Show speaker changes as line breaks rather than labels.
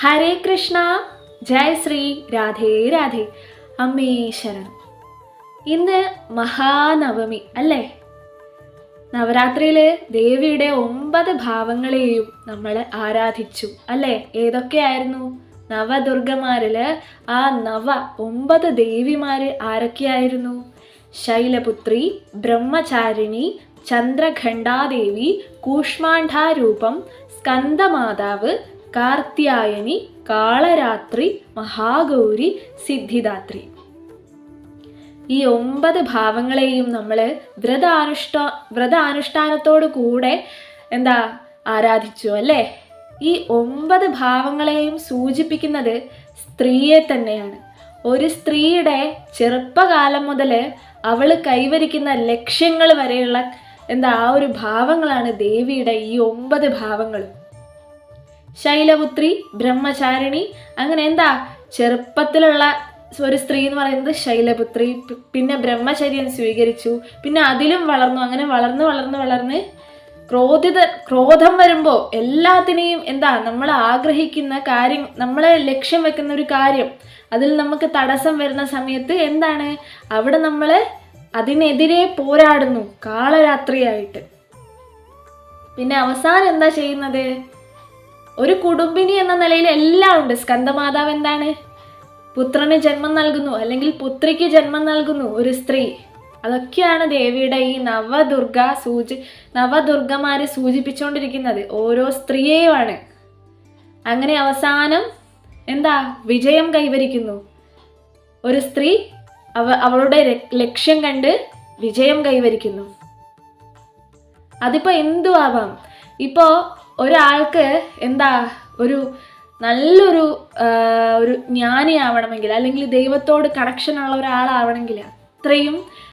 ഹരേ കൃഷ്ണ. ജയ ശ്രീ. രാധേ രാധേ. അമ്മേ ശരണം. ഇന്ന് മഹാനവമി അല്ലേ? നവരാത്രിയിൽ ദേവിയുടെ ഒമ്പത് ഭാവങ്ങളെയും നമ്മൾ ആരാധിച്ചു അല്ലേ? ഏതൊക്കെയായിരുന്നു? നവദുർഗമാരിൽ ആ നവ ഒമ്പത് ദേവിമാര് ആരൊക്കെയായിരുന്നു? ശൈലപുത്രി ബ്രഹ്മചാരിണി ചന്ദ്രഖണ്ഡാദേവി കൂഷ്മാണ്ഡാരൂപം സ്കന്ദമാതാവ് കാർത്യായനി കാളരാത്രി മഹാഗൗരി സിദ്ധിദാത്രി. ഈ ഒമ്പത് ഭാവങ്ങളെയും നമ്മൾ വ്രതാനുഷ്ഠ വ്രതാനുഷ്ഠാനത്തോടു കൂടെ എന്താ ആരാധിച്ചു അല്ലേ? ഈ ഒമ്പത് ഭാവങ്ങളെയും സൂചിപ്പിക്കുന്നത് സ്ത്രീയെ തന്നെയാണ്. ഒരു സ്ത്രീയുടെ ചെറുപ്പകാലം മുതൽ അവൾ കൈവരിക്കുന്ന ലക്ഷ്യങ്ങൾ വരെയുള്ള എന്താ ആ ഒരു ഭാവങ്ങളാണ് ദേവിയുടെ ഈ ഒമ്പത് ഭാവങ്ങളും. ശൈലപുത്രി ബ്രഹ്മചാരിണി അങ്ങനെ എന്താ ചെറുപ്പത്തിലുള്ള ഒരു സ്ത്രീ എന്ന് പറയുന്നത് ശൈലപുത്രി പിന്നെ ബ്രഹ്മചര്യം സ്വീകരിച്ചു പിന്നെ അതിലും വളർന്നു അങ്ങനെ വളർന്ന് വളർന്ന് വളർന്ന് ക്രോധിത ക്രോധം വരുമ്പോൾ എല്ലാത്തിനെയും എന്താ നമ്മൾ ആഗ്രഹിക്കുന്ന കാര്യം നമ്മൾ ലക്ഷ്യം വെക്കുന്ന ഒരു കാര്യം അതിൽ നമുക്ക് തടസ്സം വരുന്ന സമയത്ത് എന്താണ്? അവിടെ നമ്മൾ അതിനെതിരെ പോരാടുന്നു കാളരാത്രിയായിട്ട്. പിന്നെ അവസാനം എന്താ ചെയ്യുന്നത്? ഒരു കുടുംബിനി എന്ന നിലയിൽ എല്ലാം ഉണ്ട്. സ്കന്ദമാതാവ് എന്താണ്? പുത്രന് ജന്മം നൽകുന്നു അല്ലെങ്കിൽ പുത്രിക്ക് ജന്മം നൽകുന്നു ഒരു സ്ത്രീ. അതൊക്കെയാണ് ദേവിയുടെ ഈ നവദുർഗ സൂചി നവദുർഗമാരെ സൂചിപ്പിച്ചുകൊണ്ടിരിക്കുന്നത്. ഓരോ സ്ത്രീയെയുമാണ്. അങ്ങനെ അവസാനം എന്താ? വിജയം കൈവരിക്കുന്നു. ഒരു സ്ത്രീ അവ അവളുടെ ലക്ഷ്യം കണ്ട് വിജയം കൈവരിക്കുന്നു. അതിപ്പോൾ എന്തു ആവാം ഇപ്പോൾ ഒരാൾക്ക് എന്താ ഒരു നല്ലൊരു ഒരു ജ്ഞാനിയാവണമെങ്കിൽ അല്ലെങ്കിൽ ദൈവത്തോട് കണക്ഷൻ ഉള്ള ഒരാളാവണമെങ്കിൽ അത്രയും